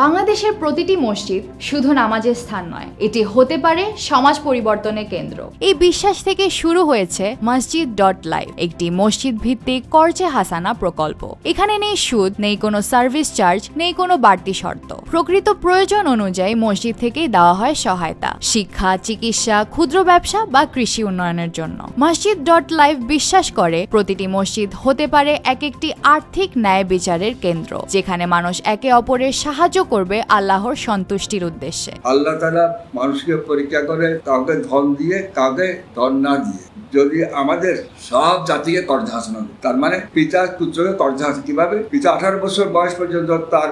বাংলাদেশের প্রতিটি মসজিদ শুধু নামাজের স্থান নয়, এটি হতে পারে সমাজ পরিবর্তনের কেন্দ্র। এই বিশ্বাস থেকে শুরু হয়েছে মসজিদ ডট লাইভ, একটি মসজিদ ভিত্তিক করচে হাসানা প্রকল্প। এখানে নেই সুদ, নেই কোনো সার্ভিস চার্জ, নেই কোনো বাড়তি শর্ত। প্রকৃত প্রয়োজন অনুযায়ী মসজিদ থেকেই দেওয়া হয় সহায়তা, শিক্ষা, চিকিৎসা, ক্ষুদ্র ব্যবসা বা কৃষি উন্নয়নের জন্য। মসজিদ ডট লাইভ বিশ্বাস করে প্রতিটি মসজিদ হতে পারে এক একটি আর্থিক ন্যায় বিচারের কেন্দ্র, যেখানে মানুষ একে অপরের সাহায্য করবে আল্লাহর সন্তুষ্টির উদ্দেশ্যে। আল্লাহ তালা মানুষকে পরীক্ষা করে কাউকে ধন দিয়ে, কাউকে ধন না দিয়ে। যদি আমাদের সব জাতিকে কর্জা হাসানো তার মানে পিতা পুত্রকে কর্জা হাসান কীভাবে? পিতা আঠারো বছর বয়স পর্যন্ত তার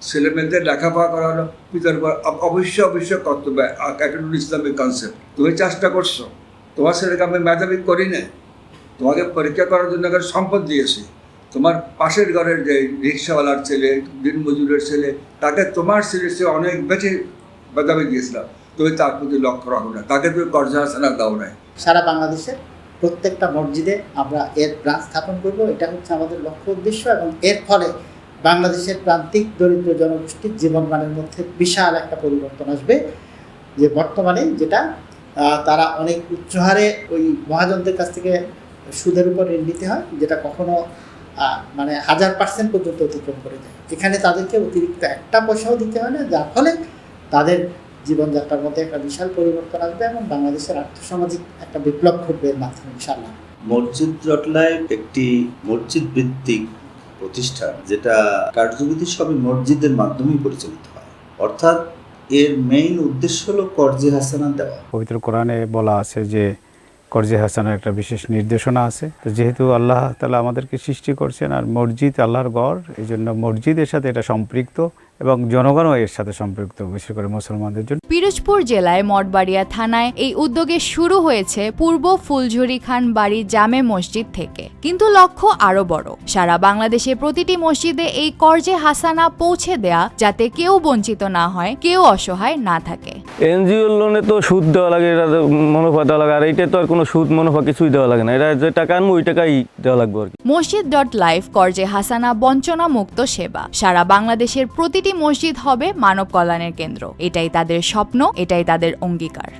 ছেলে মেয়েদের লেখাপড়া করানো, পিতার উপর অব- অবশ্যই অবশ্যই কর্তব্য। ইসলামিক কনসেপ্ট তুমি চেষ্টা করছ। তোমার ছেলেকে আমি মেধাবী করি না তোমাকে পরীক্ষা করার জন্য সম্পদ দিয়েছি। তোমার পাশের ঘরের যে রিক্সাওয়ালার ছেলে, দিনমজুরের ছেলে, তাকে তোমার ছেলের চেয়ে অনেক বেশি মেধাবী দিয়েছিলাম। তুমি তার প্রতি লক্ষ্য রাখো না। তাকে তুমি হাসানা দাও নাই। সারা বাংলাদেশের প্রত্যেকটা মসজিদে আমরা এর ব্রাঞ্চ স্থাপন করব। এটা হচ্ছে আমাদের লক্ষ্য উদ্দেশ্য এবং এর ফলে বাংলাদেশের প্রান্তিক দরিদ্র জনগোষ্ঠীর জীবনমানের মধ্যে বিশাল একটা পরিবর্তন আসবে। যে বর্তমানে যেটা তারা অনেক উচ্চ হারে ওই মহাজনদের কাছ থেকে সুদের উপর ঋণ নিতে হয়, যেটা কখনো মানে হাজার পার্সেন্ট পর্যন্ত অতিক্রম করে যায়। এখানে তাদেরকে অতিরিক্ত একটা পয়সাও দিতে হয় না যার ফলে তাদের জীবনযাত্রার মধ্যে একটা বিশাল পরিবর্তন আসবে এবং বাংলাদেশের আর্থসামাজিক একটা বিপ্লব ঘটবে এর মাধ্যমে ইনশাআল্লাহ। মসজিদ লাইভ একটি মসজিদ ভিত্তিক প্রতিষ্ঠান যেটা কার্যবিধি সবই মসজিদের মাধ্যমেই পরিচালিত হয়। অর্থাৎ এর মেইন উদ্দেশ্য হলো কর্জে হাসানা দেওয়া। পবিত্র কোরআনে বলা আছে যে কর্জে হাসানের একটা বিশেষ নির্দেশনা আছে। তো যেহেতু আল্লাহ তালা আমাদেরকে সৃষ্টি করছেন আর মসজিদ আল্লাহর গড় এই জন্য মসজিদের সাথে এটা সম্পৃক্ত এবং জনগণও এর সাথে সম্পৃক্ত, বিশেষ করে মুসলমানদের জন্য। পিরোজপুর জেলায় মঠবাড়িয়া থানায় এই উদ্যোগে শুরু হয়েছে পূর্ব ফুলঝুরি খান বাড়ি জামে মসজিদ থেকে। কিন্তু লক্ষ্য আরও বড়, সারা বাংলাদেশে প্রতিটি মসজিদে এই কর্জে হাসানা পৌঁছে দেয়া যাতে কেউ বঞ্চিত না হয়, কেউ অসহায় না থাকে। এনজিও লোনে তো সুদ দেওয়া লাগে, এটা মুনাফা দেওয়া লাগে, আর এটা তো আর কোনো সুদ মুনাফা কিছুই দেওয়া লাগে না। এটা যে টাকা আনব, ওই টাকাই দেওয়া লাগবে আর কি। মসজিদ ডট লাইফ করজে হাসানা বঞ্চনা মুক্ত সেবা। সারা বাংলাদেশের প্রতিটি মসজিদ হবে মানব কল্যাণের কেন্দ্র। এটাই তাদের স্বপ্ন, এটাই তাদের অঙ্গীকার।